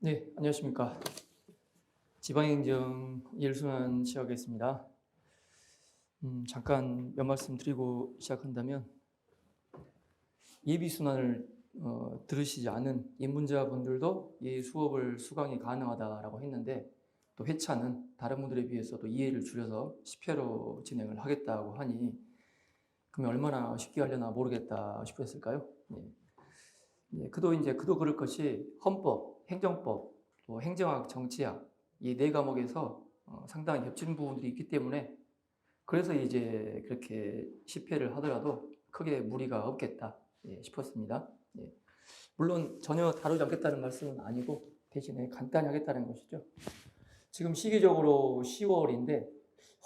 네, 안녕하십니까. 지방행정 일순환 시작하겠습니다. 음, 잠깐 몇 말씀 드리고 시작한다면 예비순환을 어, 들으시지 않은 입문자분들도 이 수업을 수강이 가능하다라고 했는데 또 회차는 다른 분들에 비해서 또 이해를 줄여서 10회로 진행을 하겠다고 하니 그러면 얼마나 쉽게 하려나 모르겠다 싶었을까요? 네. 네, 그도 이제 그도 그럴 것이 헌법, 행정법, 또 행정학, 정치학 이 네 과목에서 어, 상당히 겹치는 부분들이 있기 때문에 그래서 이제 그렇게 10회를 하더라도 크게 무리가 없겠다 예, 싶었습니다. 예. 물론 전혀 다루지 않겠다는 말씀은 아니고 대신에 간단히 하겠다는 것이죠. 지금 시기적으로 10월인데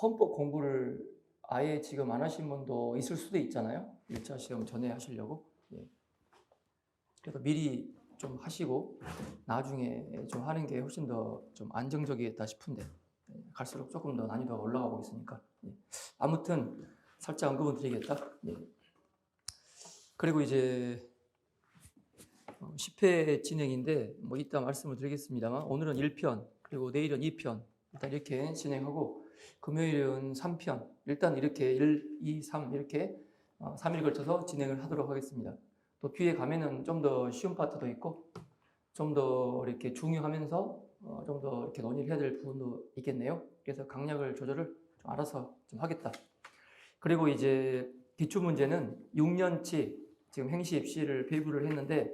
헌법 공부를 아예 지금 안 하신 분도 있을 수도 있잖아요. 1차 시험 전에 하시려고. 예. 그래서 미리 좀 하시고 나중에 좀 하는 게 훨씬 더 좀 안정적이겠다 싶은데 예, 갈수록 조금 더 난이도가 올라가고 있으니까 예. 아무튼 살짝 언급은 드리겠다. 예. 그리고 이제 10회 진행인데 뭐 이따 말씀을 드리겠습니다만 오늘은 1편 그리고 내일은 2편 일단 이렇게 진행하고 금요일은 3편 일단 이렇게 1, 2, 3 이렇게 3일 걸쳐서 진행을 하도록 하겠습니다. 또 뒤에 가면은 좀 더 쉬운 파트도 있고 좀 더 이렇게 중요하면서 어, 좀 더 이렇게 논의를 해야 될 부분도 있겠네요. 그래서 강약을 조절을 좀 알아서 좀 하겠다. 그리고 이제 기출 문제는 6년치 지금 행시 입시를 배부를 했는데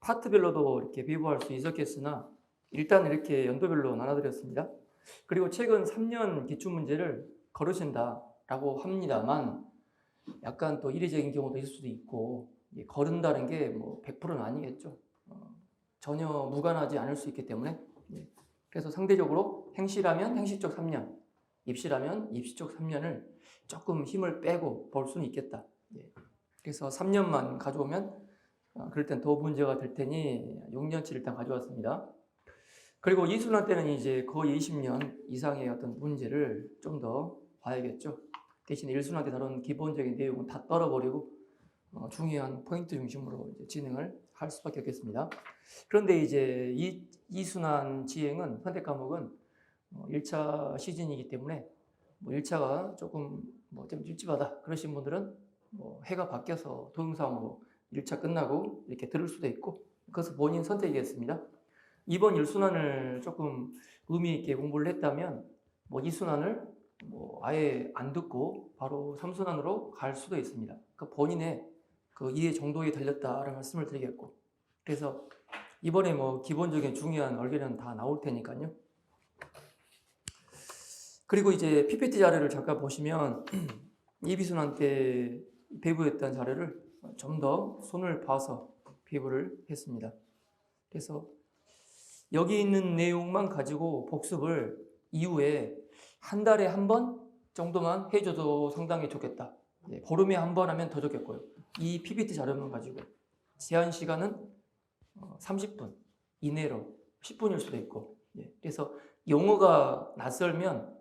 파트별로도 이렇게 배부할 수 있었겠으나 일단 이렇게 연도별로 나눠드렸습니다. 그리고 최근 3년 기출 문제를 거르신다라고 합니다만 약간 또 이례적인 경우도 있을 수도 있고 예, 거른다는 게 뭐 100%는 아니겠죠. 어, 전혀 무관하지 않을 수 있기 때문에 예. 그래서 상대적으로 행시라면 행시 쪽 3년, 입시라면 입시 쪽 3년을 조금 힘을 빼고 볼 수는 있겠다. 예. 그래서 3년만 가져오면 어, 그럴 땐 더 문제가 될 테니 6년치 일단 가져왔습니다. 그리고 이순환 때는 이제 거의 20년 이상의 어떤 문제를 좀 더 봐야겠죠. 대신 일순환 때 다룬 기본적인 내용은 다 떨어버리고 어, 중요한 포인트 중심으로 진행을 할 수밖에 없겠습니다. 그런데 이제 이, 이 순환 지행은 선택 과목은 어, 1차 시즌이기 때문에 뭐 1차가 조금 뭐좀 찝찝하다 그러신 분들은 뭐 해가 바뀌어서 동영상으로 1차 끝나고 이렇게 들을 수도 있고 그것은 본인 선택이겠습니다. 이번 1순환을 조금 의미 있게 공부를 했다면 뭐 2순환을 뭐 아예 안 듣고 바로 3순환으로 갈 수도 있습니다. 그 본인의 그 이해 정도에 달렸다라는 말씀을 드리겠고 그래서 이번에 뭐 기본적인 중요한 얼개는 다 나올 테니까요. 그리고 이제 PPT 자료를 잠깐 보시면 이비순환 때 배부했던 자료를 좀 더 손을 봐서 배부를 했습니다. 그래서 여기 있는 내용만 가지고 복습을 이후에 한 달에 한 번 정도만 해줘도 상당히 좋겠다. 예, 보름에 한 번 하면 더 좋겠고요. 이 PPT 자료만 가지고 제한 시간은 30분 이내로 10분일 수도 있고 예, 그래서 용어가 낯설면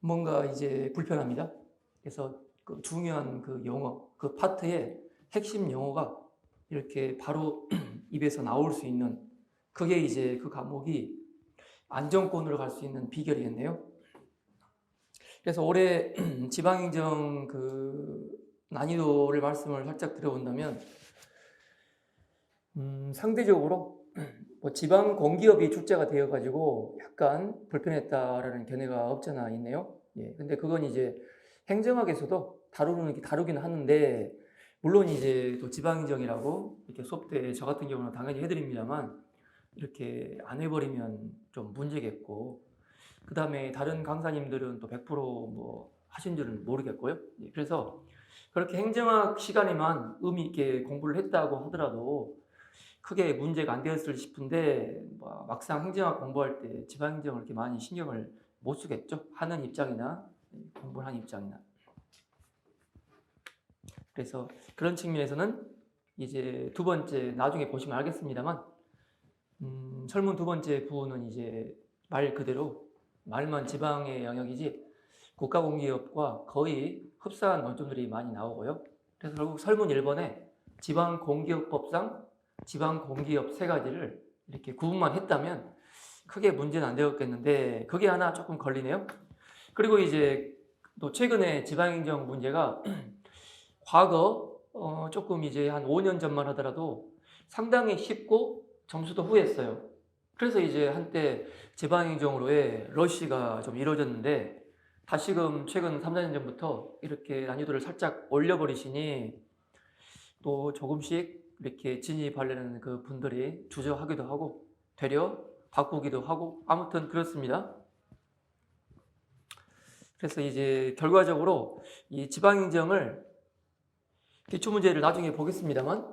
뭔가 이제 불편합니다. 그래서 그 중요한 그 용어 그 파트의 핵심 용어가 이렇게 바로 입에서 나올 수 있는 그게 이제 그 과목이 안정권으로 갈 수 있는 비결이겠네요. 그래서 올해 지방행정 그 난이도를 말씀을 살짝 드려본다면 음, 상대적으로 뭐 지방 공기업이 출제가 되어가지고 약간 불편했다라는 견해가 없잖아 있네요. 예, 근데 그건 이제 행정학에서도 다루는 다루긴 하는데 물론 이제 또 지방행정이라고 이렇게 수업 때 저 같은 경우는 당연히 해드립니다만 이렇게 안 해버리면 좀 문제겠고 그 다음에 다른 강사님들은 또 100%뭐 하신 줄은 모르겠고요. 예, 그래서 그렇게 행정학 시간에만 의미 있게 공부를 했다고 하더라도 크게 문제가 안 되었을 싶은데 뭐 막상 행정학 공부할 때 지방행정을 이렇게 많이 신경을 못 쓰겠죠. 하는 입장이나 공부를 하는 입장이나. 그래서 그런 측면에서는 이제 두 번째 나중에 보시면 알겠습니다만 음, 설문 두 번째 부분은 이제 말 그대로 말만 지방의 영역이지 국가공기업과 거의 흡사한 논점들이 많이 나오고요. 그래서 결국 설문 1번에 지방공기업법상 지방공기업 세 가지를 이렇게 구분만 했다면 크게 문제는 안 되었겠는데 그게 하나 조금 걸리네요. 그리고 이제 또 최근에 지방행정 문제가 과거 어, 조금 이제 한 5년 전만 하더라도 상당히 쉽고 점수도 후했어요. 그래서 이제 한때 지방행정으로의 러시가 좀 이루어졌는데 다시금 최근 3, 4년 전부터 이렇게 난이도를 살짝 올려버리시니 또 조금씩 이렇게 진입하려는 그 분들이 주저하기도 하고 되려 바꾸기도 하고 아무튼 그렇습니다. 그래서 이제 결과적으로 이 지방행정을 기출문제를 나중에 보겠습니다만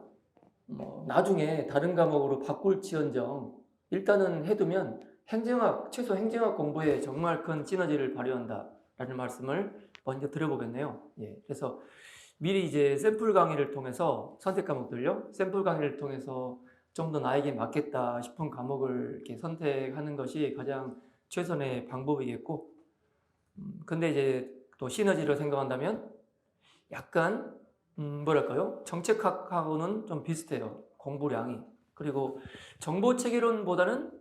뭐 나중에 다른 과목으로 바꿀지언정 일단은 해두면 행정학 최소 행정학 공부에 정말 큰 시너지를 발휘한다 라는 말씀을 먼저 드려보겠네요. 예, 그래서 미리 이제 샘플 강의를 통해서 선택 과목들요 샘플 강의를 통해서 좀 더 나에게 맞겠다 싶은 과목을 이렇게 선택하는 것이 가장 최선의 방법이겠고 음, 근데 이제 또 시너지를 생각한다면 약간 음, 뭐랄까요? 정책학하고는 좀 비슷해요. 공부량이. 그리고 정보 체계론보다는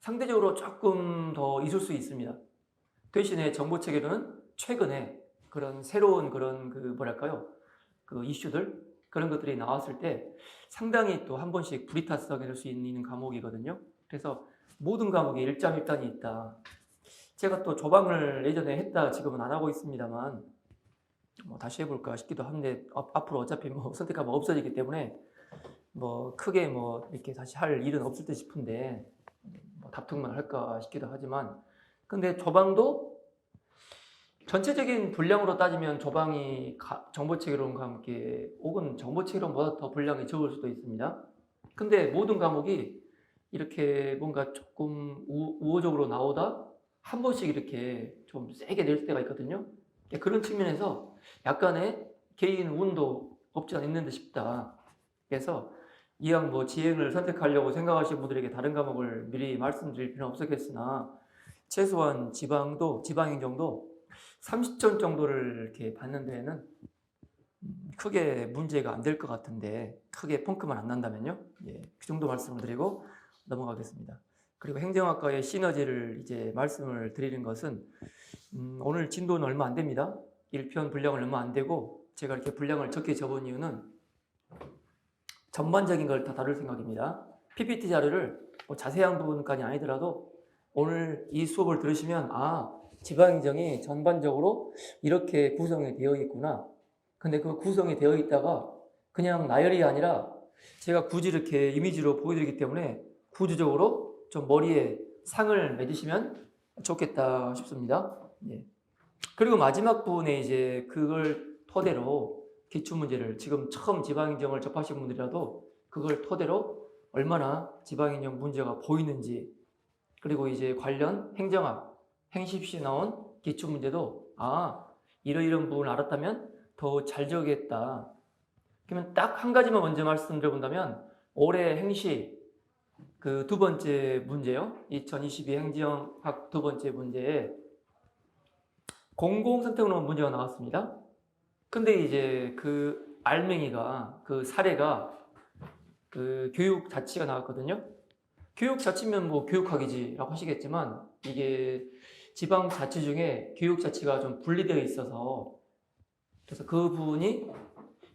상대적으로 조금 더 있을 수 있습니다. 대신에 정보 체계론은 최근에 그런 새로운 그런 그 뭐랄까요? 그 이슈들 그런 것들이 나왔을 때 상당히 또 한 번씩 불이타성이 될수 있는 과목이거든요. 그래서 모든 과목에 일장일단이 있다. 제가 또 조방을 예전에 했다 지금은 안 하고 있습니다만 뭐 다시 해볼까 싶기도 한데 앞- 앞으로 어차피 뭐 선택하면 없어지기 때문에 뭐 크게 뭐 이렇게 다시 할 일은 없을 듯 싶은데 뭐 답특만 할까 싶기도 하지만 근데 조방도 전체적인 분량으로 따지면 조방이 가- 정보체계론과 함께 혹은 정보체계론보다 더 분량이 적을 수도 있습니다. 근데 모든 과목이 이렇게 뭔가 조금 우, 우호적으로 나오다 한 번씩 이렇게 좀 세게 낼 때가 있거든요. 그런 측면에서 약간의 개인 운도 없지 듯 싶다. 그래서 이왕 뭐 지행을 선택하려고 생각하시는 분들에게 다른 과목을 미리 말씀드릴 필요는 없었겠으나 최소한 지방도 지방행정도 30점 정도를 이렇게 받는 데에는 음, 크게 문제가 안 될 것 같은데 크게 펑크만 안 난다면요. 예, 그 정도 말씀을 드리고 넘어가겠습니다. 그리고 행정학과의 시너지를 이제 말씀을 드리는 것은 음, 오늘 진도는 얼마 안 됩니다. 1편 분량은 얼마 안 되고 제가 이렇게 분량을 적게 적은 이유는 전반적인 걸 다 다룰 생각입니다. PPT 자료를 뭐 자세한 부분까지 아니더라도 오늘 이 수업을 들으시면 아 지방행정이 전반적으로 이렇게 구성이 되어 있구나. 근데 그 구성이 되어 있다가 그냥 나열이 아니라 제가 굳이 이렇게 이미지로 보여드리기 때문에 구조적으로 좀 머리에 상을 맺으시면 좋겠다 싶습니다. 예. 그리고 마지막 부분에 이제 그걸 토대로 기출 문제를 지금 처음 지방행정을 접하신 분들이라도 그걸 토대로 얼마나 지방행정 문제가 보이는지 그리고 이제 관련 행정학, 행십시에 나온 기출 문제도 아 이러이런 부분을 알았다면 더 잘 적겠다. 그러면 딱 한 가지만 먼저 말씀드려본다면 올해 행시 그 두 번째 문제요. 2022 행정학 두 번째 문제에 공공선택으로 문제가 나왔습니다. 근데 이제 그 알맹이가 그 사례가 그 교육 자치가 나왔거든요. 교육 자치면 뭐 교육학이지라고 하시겠지만 이게 지방 자치 중에 교육 자치가 좀 분리되어 있어서 그래서 그 부분이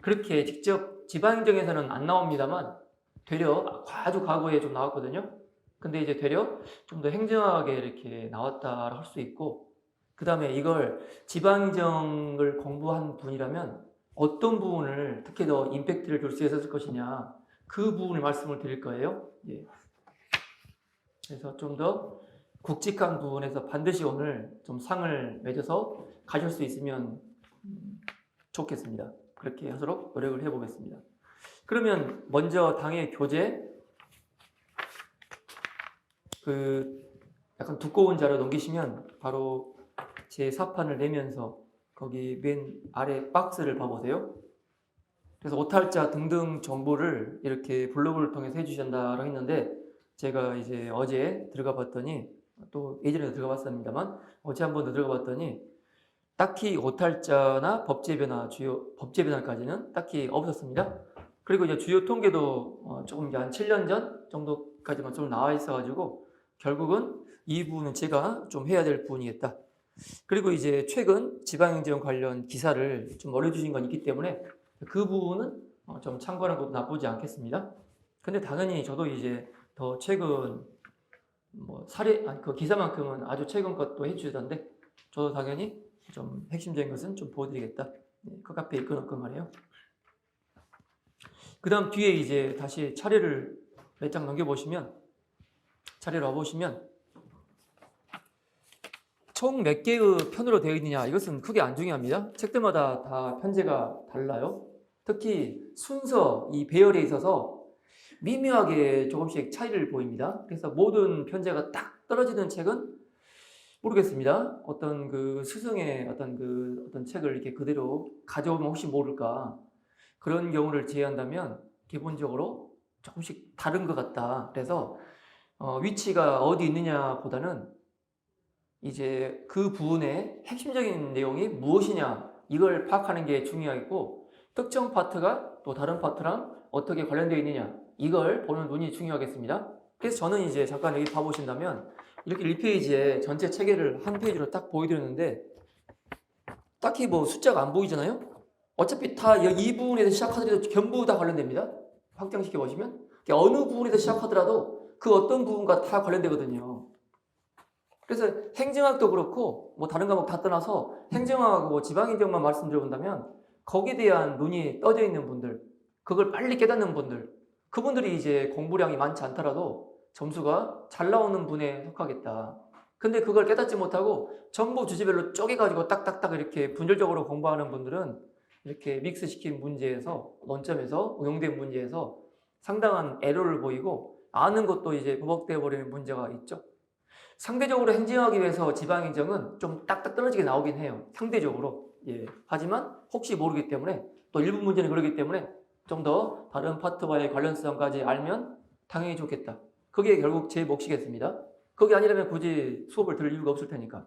그렇게 직접 지방행정에서는 안 나옵니다만 되려 아주 과거에 좀 나왔거든요. 근데 이제 되려 좀 더 행정하게 이렇게 나왔다 할 수 있고 그 다음에 이걸 지방행정을 공부한 분이라면 어떤 부분을 특히 더 임팩트를 줄 수 있었을 것이냐 그 부분을 말씀을 드릴 거예요. 예. 그래서 좀 더 굵직한 부분에서 반드시 오늘 좀 상을 맺어서 가실 수 있으면 음, 좋겠습니다. 그렇게 하도록 노력을 해보겠습니다. 그러면 먼저 당의 교재 그 약간 두꺼운 자료 넘기시면 바로 제 사판을 내면서 거기 맨 아래 박스를 봐보세요. 그래서 오탈자 등등 정보를 이렇게 블로그를 통해서 해주신다고 했는데 제가 이제 어제 들어가 봤더니 또 예전에도 들어가 봤습니다만 어제 한 번 더 들어가 봤더니 딱히 오탈자나 법제 변화 주요 법제 변화까지는 딱히 없었습니다. 그리고 이제 주요 통계도 어, 조금 이제 한 7년 전 정도 부분까지만 좀 나와 있어가지고 결국은 이 부분은 제가 좀 해야 될 부분이겠다. 그리고 이제 최근 지방행정 관련 기사를 좀 올려주신 건 있기 때문에 그 부분은 어, 좀 참고하는 것도 나쁘지 않겠습니다. 근데 당연히 저도 이제 더 최근 뭐 사례 그 기사만큼은 아주 최근 것도 해주시던데 저도 당연히 좀 핵심적인 것은 좀 보여드리겠다. 네, 그 카페에 끊었건 말이에요. 그 다음 뒤에 이제 다시 차례를 몇 장 넘겨보시면 차례를 와보시면 총 몇 개의 편으로 되어 있느냐 이것은 크게 안 중요합니다. 책들마다 다 편제가 달라요. 특히 순서 이 배열에 있어서 미묘하게 조금씩 차이를 보입니다. 그래서 모든 편제가 딱 떨어지는 책은 모르겠습니다. 어떤 그 스승의 어떤 그 어떤 책을 이렇게 그대로 가져오면 혹시 모를까 그런 경우를 제외한다면 기본적으로 조금씩 다른 것 같다. 그래서 어, 위치가 어디 있느냐보다는 이제 그 부분의 핵심적인 내용이 무엇이냐 이걸 파악하는 게 중요하겠고 특정 파트가 또 다른 파트랑 어떻게 관련되어 있느냐 이걸 보는 눈이 중요하겠습니다. 그래서 저는 이제 잠깐 여기 봐보신다면 이렇게 1페이지에 전체 체계를 한 페이지로 딱 보여드렸는데 딱히 뭐 숫자가 안 보이잖아요. 어차피 다 이 부분에서 시작하더라도 전부 다 관련됩니다. 확장시켜 보시면 어느 부분에서 시작하더라도 그 어떤 부분과 다 관련되거든요. 그래서 행정학도 그렇고 뭐 다른 과목 다 떠나서 행정학하고 지방행정만 말씀드려본다면 거기에 대한 눈이 떠져 있는 분들, 그걸 빨리 깨닫는 분들, 그분들이 이제 공부량이 많지 않더라도 점수가 잘 나오는 분에 속하겠다. 근데 그걸 깨닫지 못하고 전부 주제별로 쪼개가지고 딱딱딱 이렇게 분열적으로 공부하는 분들은 이렇게 믹스시킨 문제에서 논점에서 응용된 문제에서 상당한 에러를 보이고 아는 것도 이제 버벅대어 버리는 문제가 있죠. 상대적으로 행정하기 위해서 지방행정은 좀 딱딱 떨어지게 나오긴 해요. 상대적으로. 예. 하지만 혹시 모르기 때문에 또 일부 문제는 그러기 때문에 좀 더 다른 파트와의 관련성까지 알면 당연히 좋겠다. 그게 결국 제 몫이겠습니다. 그게 아니라면 굳이 수업을 들을 이유가 없을 테니까.